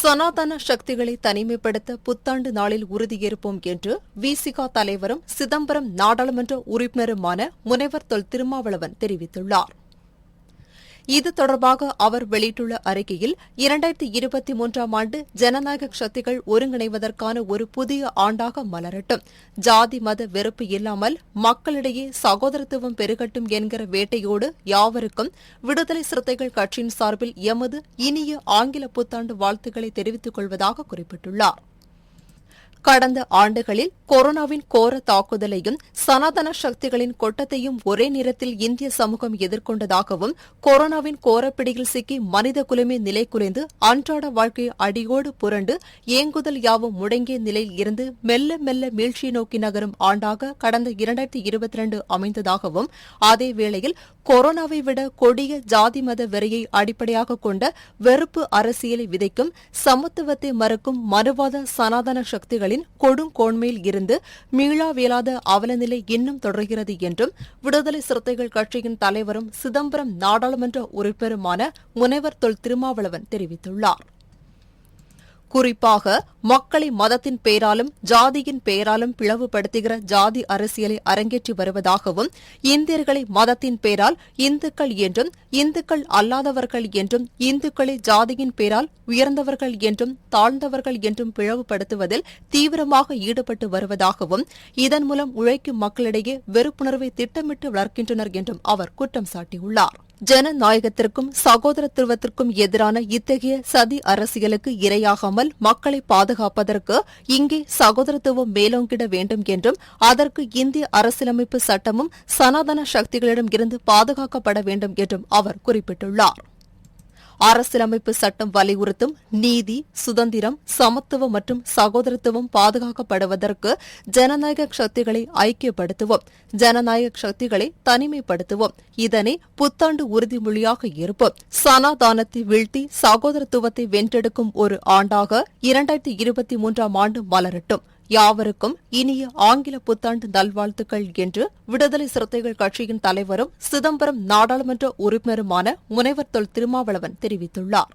சனாதன சக்திகளை தனிமைப்படுத்த புத்தாண்டு நாளில் உறுதியேற்போம் என்று விசிகா தலைவரும் சிதம்பரம் நாடாளுமன்ற உறுப்பினருமான முனைவர் தொல் திருமாவளவன் தெரிவித்துள்ளார். இது தொடர்பாக அவர் வெளியிட்டுள்ள அறிக்கையில் இரண்டாயிரத்தி இருபத்தி மூன்றாம் ஆண்டு ஜனநாயக சக்திகள் ஒருங்கிணைவதற்கான ஒரு புதிய ஆண்டாக மலரட்டும். ஜாதி மத வெறுப்பு இல்லாமல் மக்களிடையே சகோதரத்துவம் பெருகட்டும் என்கிற வேட்டையோடு யாவருக்கும் விடுதலை சிறுத்தைகள் கட்சியின் சார்பில் எமது இனிய ஆங்கில புத்தாண்டு வாழ்த்துக்களை தெரிவித்துக் கொள்வதாக குறிப்பிட்டுள்ளார். கடந்த ஆண்டுகளில் கொரோனாவின் கோர தாக்குதலையும் சனாதன சக்திகளின் கொட்டத்தையும் ஒரே நேரத்தில் இந்திய சமூகம் எதிர்கொண்டதாகவும் கொரோனாவின் கோரப்பிடியில் சிக்கி மனித குலமே நிலை குலைந்து அன்றாட வாழ்க்கை அடியோடு புரண்டு ஏங்குதல் யாவும் முடங்கிய நிலையில் இருந்து மெல்ல மெல்ல மீழ்ச்சியை நோக்கி நகரும் ஆண்டாக கடந்த இரண்டாயிரத்தி இருபத்தி இரண்டு அமைந்ததாகவும் அதேவேளையில் கொரோனாவை விட கொடிய ஜாதி மத வெறியை அடிப்படையாக கொண்ட வெறுப்பு அரசியலை விதைக்கும் சமத்துவத்தை மறுக்கும் மறுவாத சனாதன சக்திகளின் கொடுங்கோன்மையில் இருந்து மீளாவியலாத அவலநிலை இன்னும் தொடர்கிறது என்றும் விடுதலை சிறுத்தைகள் கட்சியின் தலைவரும் சிதம்பரம் நாடாளுமன்ற உறுப்பினருமான முனைவர் தொல் திருமாவளவன் தெரிவித்துள்ளார். குறிப்பாக மக்களை மதத்தின் பெயராலும் ஜாதியின் பெயராலும் பிளவுபடுத்துகிற ஜாதி அரசியலை அரங்கேற்றி வருவதாகவும் இந்தியர்களை மதத்தின் பெயரால் இந்துக்கள் என்றும் இந்துக்கள் அல்லாதவர்கள் என்றும் இந்துக்களை ஜாதியின் பெயரால் உயர்ந்தவர்கள் என்றும் தாழ்ந்தவர்கள் என்றும் பிளவுபடுத்துவதில் தீவிரமாக ஈடுபட்டு வருவதாகவும் இதன் மூலம் உழைக்கும் மக்களிடையே வெறுப்புணர்வை திட்டமிட்டு வளர்க்கின்றனர் என்றும் அவர் குற்றம் சாட்டியுள்ளார். ஜனநாயகத்திற்கும் சகோதரத்துவத்திற்கும் எதிரான இத்தகைய சதி அரசியலுக்கு இரையாகாமல் மக்களை பாதுகாப்பதற்கு இங்கே சகோதரத்துவம் மேலோங்கிட வேண்டும் என்றும் அதற்கு இந்திய அரசியலமைப்பு சட்டமும் சனாதன சக்திகளிடம் இருந்து பாதுகாக்கப்பட வேண்டும் என்றும் அவர் குறிப்பிட்டுள்ளார். அரசியலமைப்பு சட்டம் வலியுறுத்தும் நீதி சுதந்திரம் சமத்துவம் மற்றும் சகோதரத்துவம் பாதுகாக்கப்படுவதற்கு ஜனநாயக சக்திகளை ஐக்கியப்படுத்துவோம். ஜனநாயக சக்திகளை தனிமைப்படுத்துவோம். இதனை புத்தாண்டு உறுதிமொழியாக இருப்போம். சனாதானத்தை வீழ்த்தி சகோதரத்துவத்தை வென்றெடுக்கும் ஒரு ஆண்டாக இரண்டாயிரத்தி இருபத்தி மூன்றாம் ஆண்டு மலரட்டும். யாவருக்கும் இனிய ஆங்கில புத்தாண்டு நல்வாழ்த்துக்கள் என்று விடுதலை சிறுத்தைகள் கட்சியின் தலைவரும் சிதம்பரம் நாடாளுமன்ற உறுப்பினருமான முனைவர் தொல் திருமாவளவன் தெரிவித்துள்ளார்.